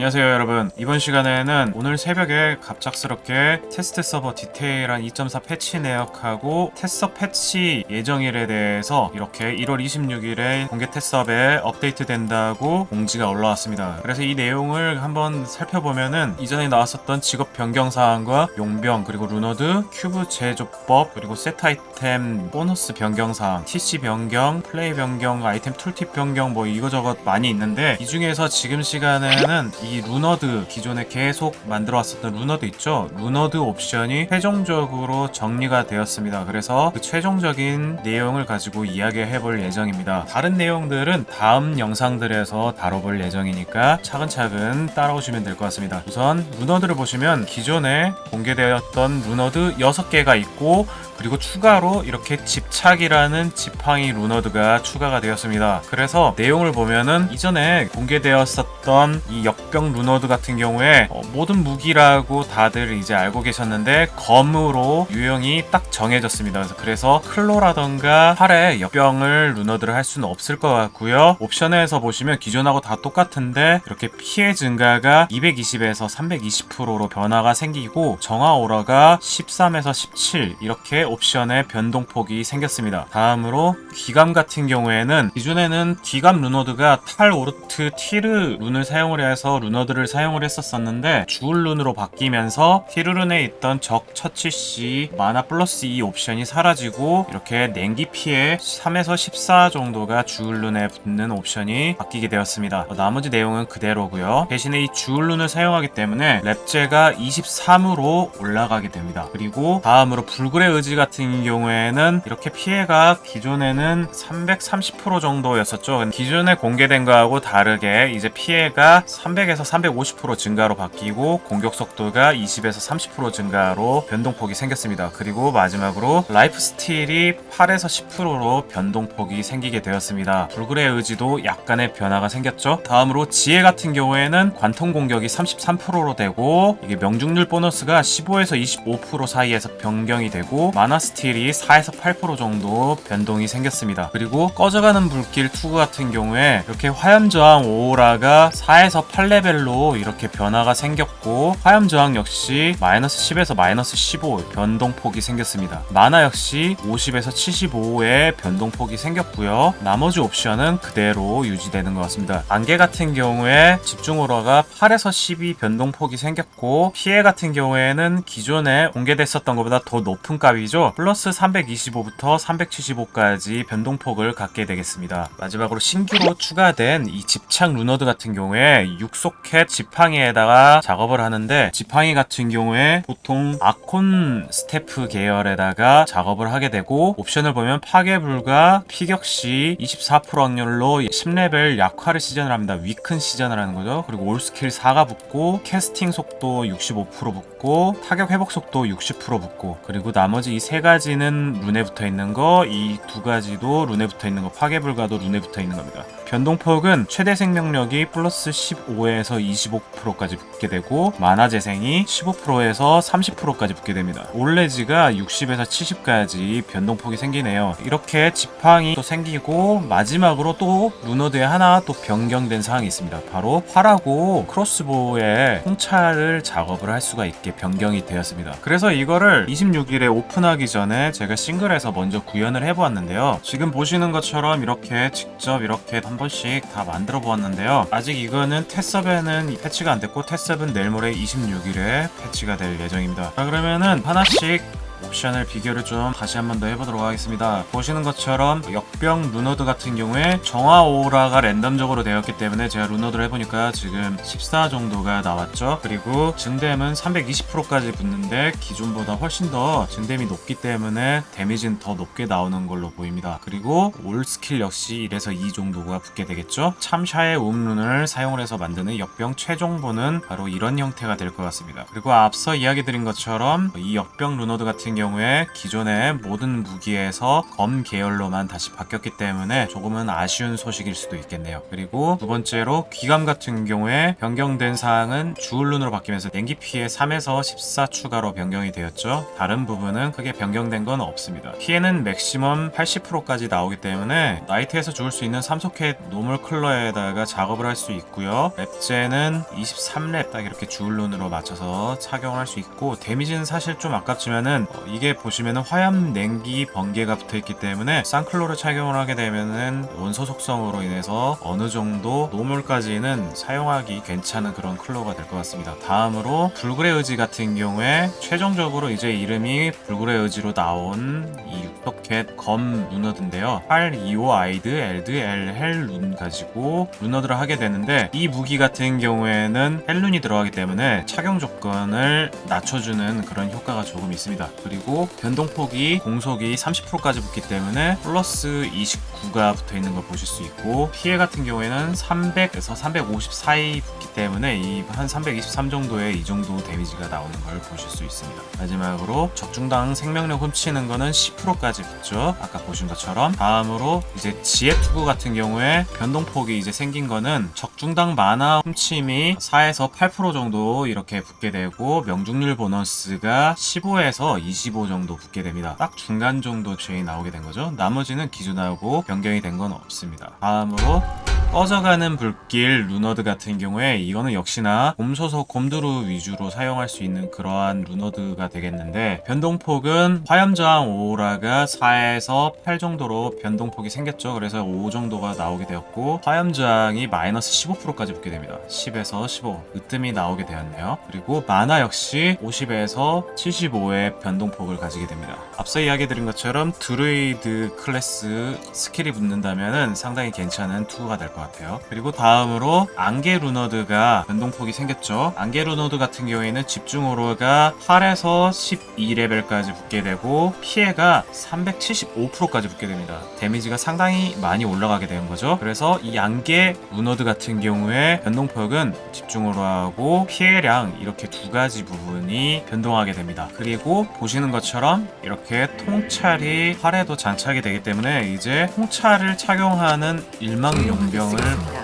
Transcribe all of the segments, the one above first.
안녕하세요 여러분. 이번 시간에는 오늘 새벽에 갑작스럽게 테스트 서버 디테일한 2.4 패치 내역하고 테스터 패치 예정일에 대해서 이렇게 1월 26일에 공개 테스트업에 업데이트 된다고 공지가 올라왔습니다. 그래서 이 내용을 한번 살펴보면은 이전에 나왔었던 직업 변경 사항과 용병 그리고 루너드 큐브 제조법 그리고 세트 아이템 보너스 변경 사항 TC 변경 플레이 변경 아이템 툴팁 변경 뭐 이거저것 많이 있는데 이 중에서 지금 시간에는 이 루너드 기존에 계속 만들어 왔었던 루너드 있죠? 루너드 옵션이 최종적으로 정리가 되었습니다. 그래서 그 최종적인 내용을 가지고 이야기해 볼 예정입니다. 다른 내용들은 다음 영상들에서 다뤄볼 예정이니까 차근차근 따라오시면 될 것 같습니다. 우선 루너드를 보시면 기존에 공개되었던 루너드 6개가 있고 그리고 추가로 이렇게 집착이라는 지팡이 루너드가 추가가 되었습니다. 그래서 내용을 보면은 이전에 공개되었었던 이 역병 루너드 같은 경우에 어, 모든 무기라고 다들 이제 알고 계셨는데 검으로 유형이 딱 정해졌습니다. 그래서, 그래서 클로라던가 활에 역병을 루너드를 할 수는 없을 것 같고요. 옵션에서 보시면 기존하고 다 똑같은데 이렇게 피해 증가가 220에서 320%로 변화가 생기고 정화 오라가 13에서 17 이렇게 옵션의 변동폭이 생겼습니다. 다음으로 귀감 같은 경우에는 기존에는 귀감 루너드가 탈 오르트 티르 룬을 사용을 해서 루너드를 사용을 했었었는데 주울 룬으로 바뀌면서 티르 룬에 있던 적 처치 시 마나 플러스 2 옵션이 사라지고 이렇게 냉기 피해 3에서 14 정도가 주울 룬에 붙는 옵션이 바뀌게 되었습니다. 어, 나머지 내용은 그대로고요. 대신에 이 주울 룬을 사용하기 때문에 랩제가 23으로 올라가게 됩니다. 그리고 다음으로 불굴의 의지 같은 경우에는 이렇게 피해가 기존에는 330% 정도였었죠. 기존에 공개된 거하고 다르게 이제 피해가 300에서 350% 증가로 바뀌고 공격 속도가 20에서 30% 증가로 변동폭이 생겼습니다. 그리고 마지막으로 라이프 스틸이 8에서 10%로 변동폭이 생기게 되었습니다. 불굴의 의지도 약간의 변화가 생겼죠. 다음으로 지혜 같은 경우에는 관통 공격이 33%로 되고 이게 명중률 보너스가 15에서 25% 사이에서 변경이 되고 마나 스틸이 4에서 8% 정도 변동이 생겼습니다. 그리고 꺼져가는 불길 투구 같은 경우에 이렇게 화염 저항 오라가 4에서 8레벨 로 이렇게 변화가 생겼고 화염 저항 역시 마이너스 10에서 마이너스 15 변동폭이 생겼습니다. 마나 역시 50에서 75의 변동폭이 생겼고요. 나머지 옵션은 그대로 유지되는 것 같습니다. 안개 같은 경우에 집중 오라가 8에서 12 변동폭이 생겼고 피해 같은 경우에는 기존에 공개됐었던 것보다 더 높은 값이죠. 플러스 325부터 375까지 변동폭을 갖게 되겠습니다. 마지막으로 신규로 추가된 이 집착 루너드 같은 경우에 육 소켓 지팡이에다가 작업을 하는데 지팡이 같은 경우에 보통 아콘 스태프 계열에다가 작업을 하게 되고 옵션을 보면 파괴 불가 피격 시 24% 확률로 10레벨 약화를 시전을 합니다. 위큰 시전을 하는 거죠. 그리고 올 스킬 4가 붙고 캐스팅 속도 65% 붙고 타격 회복 속도 60% 붙고 그리고 나머지 이 세 가지는 룬에 붙어 있는 거 이 두 가지도 룬에 붙어 있는 거 파괴 불가도 룬에 붙어 있는 겁니다. 변동폭은 최대 생명력이 플러스 15에서 25%까지 붙게 되고 만화 재생이 15%에서 30%까지 붙게 됩니다. 올레지가 60에서 70까지 변동폭이 생기네요. 이렇게 지팡이 또 생기고 마지막으로 또 루너드에 하나 또 변경된 사항이 있습니다. 바로 활하고 크로스보우의 통찰을 작업을 할 수가 있게 변경이 되었습니다. 그래서 이거를 26일에 오픈하기 전에 제가 싱글에서 먼저 구현을 해보았는데요. 지금 보시는 것처럼 이렇게 직접 이렇게 한 번씩 다 만들어 보았는데요. 아직 이거는 테스 업에는 패치가 안 됐고 테스업은 내일 모레 26일에 패치가 될 예정입니다. 자 그러면은 하나씩 옵션을 비교를 좀 다시 한 번 더 해보도록 하겠습니다. 보시는 것처럼 역병 루너드 같은 경우에 정화 오라가 랜덤적으로 되었기 때문에 제가 루너드를 해보니까 지금 14 정도가 나왔죠. 그리고 증댐은 320%까지 붙는데 기존보다 훨씬 더 증댐이 높기 때문에 데미지는 더 높게 나오는 걸로 보입니다. 그리고 올 스킬 역시 1에서 2 정도가 붙게 되겠죠. 참샤의 음룬을 사용을 해서 만드는 역병 최종본은 바로 이런 형태가 될 것 같습니다. 그리고 앞서 이야기 드린 것처럼 이 역병 루너드 같은 같은 경우에 기존의 모든 무기에서 검 계열로만 다시 바뀌었기 때문에 조금은 아쉬운 소식일 수도 있겠네요. 그리고 두 번째로 귀감 같은 경우에 변경된 사항은 주울룬으로 바뀌면서 냉기 피해 3에서 14 추가로 변경이 되었죠. 다른 부분은 크게 변경된 건 없습니다. 피해는 맥시멈 80%까지 나오기 때문에 나이트에서 죽을 수 있는 3소켓 노멀 컬러에다가 작업을 할 수 있고요. 랩제는 23랩 딱 이렇게 주울룬으로 맞춰서 착용할 수 있고 데미지는 사실 좀 아깝지만은 어, 이게 보시면은 화염 냉기 번개가 붙어 있기 때문에 쌍클로를 착용을 하게 되면은 원소 속성으로 인해서 어느 정도 노멀까지는 사용하기 괜찮은 그런 클로가 될 것 같습니다. 다음으로 불굴의 의지 같은 경우에 최종적으로 이제 이름이 불굴의 의지로 나온 이 육덕캣 검 루너드인데요. 8, 2호 아이드, 엘드, 엘, 헬룬 가지고 루너드를 하게 되는데 이 무기 같은 경우에는 헬룬이 들어가기 때문에 착용 조건을 낮춰주는 그런 효과가 조금 있습니다. 그리고 변동폭이 공속이 30%까지 붙기 때문에 플러스 29가 붙어 있는 걸 보실 수 있고 피해 같은 경우에는 300에서 350 사이 붙기 때문에 이 한 323 정도의 이 정도 데미지가 나오는 걸 보실 수 있습니다. 마지막으로 적중당 생명력 훔치는 거는 10%까지 붙죠. 아까 보신 것처럼 다음으로 이제 지혜 투구 같은 경우에 변동폭이 이제 생긴 거는 적중당 만화 훔침이 4에서 8% 정도 이렇게 붙게 되고 명중률 보너스가 15에서 25 정도 붙게 됩니다. 딱 중간 정도 죄이 나오게 된 거죠. 나머지는 기준하고 변경이 된 건 없습니다. 다음으로 꺼져가는 불길 루너드 같은 경우에 이거는 역시나 곰소속 곰두루 위주로 사용할 수 있는 그러한 루너드가 되겠는데 변동폭은 화염저항 오라가 4에서 8 정도로 변동폭이 생겼죠. 그래서 5 정도가 나오게 되었고 화염저항이 마이너스 15%까지 붙게 됩니다. 10에서 15 으뜸이 나오게 되었네요. 그리고 마나 역시 50에서 75의 변동폭을 가지게 됩니다. 앞서 이야기 드린 것처럼 드루이드 클래스 스킬이 붙는다면 상당히 괜찮은 투구가 될것 같아요. 그리고 다음으로 안개 루너드가 변동폭이 생겼죠. 안개 루너드 같은 경우에는 집중오로가 8에서 12레벨까지 붙게 되고 피해가 375%까지 붙게 됩니다. 데미지가 상당히 많이 올라가게 되는 거죠. 그래서 이 안개 루너드 같은 경우에 변동폭은 집중오로하고 피해량 이렇게 두 가지 부분이 변동하게 됩니다. 그리고 보시는 것처럼 이렇게 통찰이 활에도 장착이 되기 때문에 이제 통찰을 착용하는 일망용병 을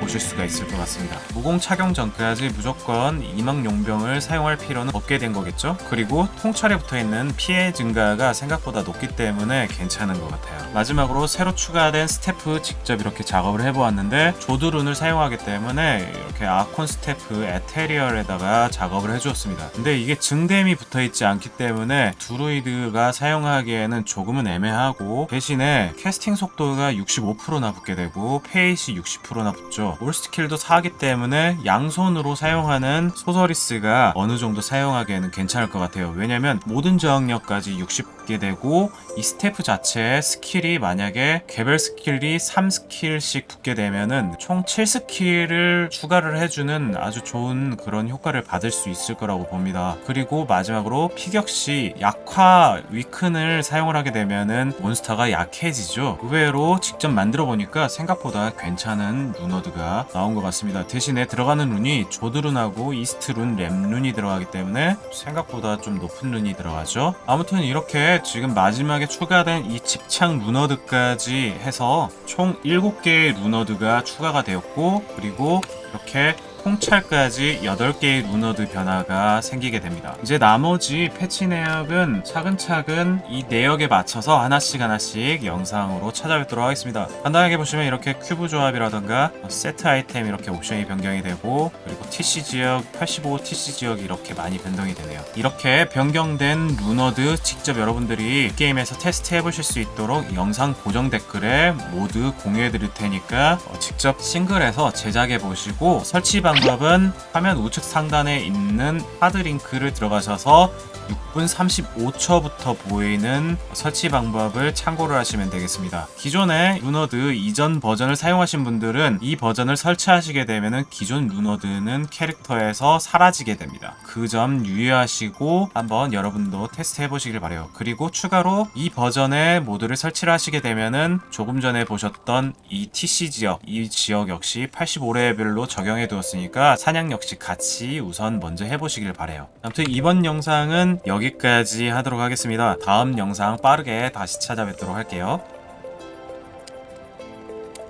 보실 수가 있을 것 같습니다. 무공 착용 전까지 무조건 이망 용병을 사용할 필요는 없게 된 거겠죠? 그리고 통찰에 붙어 있는 피해 증가가 생각보다 높기 때문에 괜찮은 것 같아요. 마지막으로 새로 추가된 스태프 직접 이렇게 작업을 해보았는데 조드룬을 사용하기 때문에 이렇게 아콘 스태프 에테리얼에다가 작업을 해주었습니다. 근데 이게 증댐이 붙어 있지 않기 때문에 드루이드가 사용하기에는 조금은 애매하고 대신에 캐스팅 속도가 65%나 붙게 되고 페이시 60%나 붙죠. 올스킬도 사기 때문에 양손으로 사용하는 소서리스가 어느 정도 사용하기에는 괜찮을 것 같아요. 왜냐면 모든 저항력까지 60 붙게 되고 이 스태프 자체의 스킬이 만약에 개별 스킬이 3스킬씩 붙게 되면은 총 7스킬을 추가를 해주는 아주 좋은 그런 효과를 받을 수 있을 거라고 봅니다. 그리고 마지막으로 피격 시 약화 위큰을 사용을 하게 되면은 몬스터가 약해지죠. 의외로 직접 만들어 보니까 생각보다 괜찮은 루너드가 나온 것 같습니다. 대신에 들어가는 룬이 조드룬하고 이스트룬, 랩룬이 들어가기 때문에 생각보다 좀 높은 룬이 들어가죠. 아무튼 이렇게 지금 마지막에 추가된 이 집착 루너드까지 해서 총 7개의 루너드가 추가가 되었고 그리고 이렇게 통찰까지 8개의 루너드 변화가 생기게 됩니다. 이제 나머지 패치 내역은 차근차근 이 내역에 맞춰서 하나씩 하나씩 영상으로 찾아뵙도록 하겠습니다. 간단하게 보시면 이렇게 큐브 조합이라던가 세트 아이템 이렇게 옵션이 변경이 되고 그리고 TC 지역, 85 TC 지역이 이렇게 많이 변동이 되네요. 이렇게 변경된 루너드 직접 여러분들이 게임에서 테스트 해 보실 수 있도록 영상 고정 댓글에 모두 공유해 드릴 테니까 어, 직접 싱글에서 제작해 보시고 설치 방 법은 화면 우측 상단에 있는 하드 링크를 들어가셔서 6분 35초부터 보이는 설치 방법을 참고를 하시면 되겠습니다. 기존의 루너드 이전 버전을 사용하신 분들은 이 버전을 설치하시게 되면 기존 루너드는 캐릭터에서 사라지게 됩니다. 그 점 유의하시고 한번 여러분도 테스트 해 보시길 바래요. 그리고 추가로 이 버전의 모드를 설치를 하시게 되면은 조금 전에 보셨던 이 TC 지역, 이 지역 역시 85레벨로 적용해 두었으니 있으니까 사냥 역시 같이 우선 먼저 해보시길 바래요. 아무튼 이번 영상은 여기까지 하도록 하겠습니다. 다음 영상 빠르게 다시 찾아뵙도록 할게요.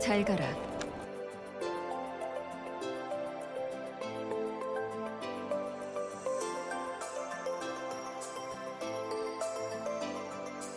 잘 가라.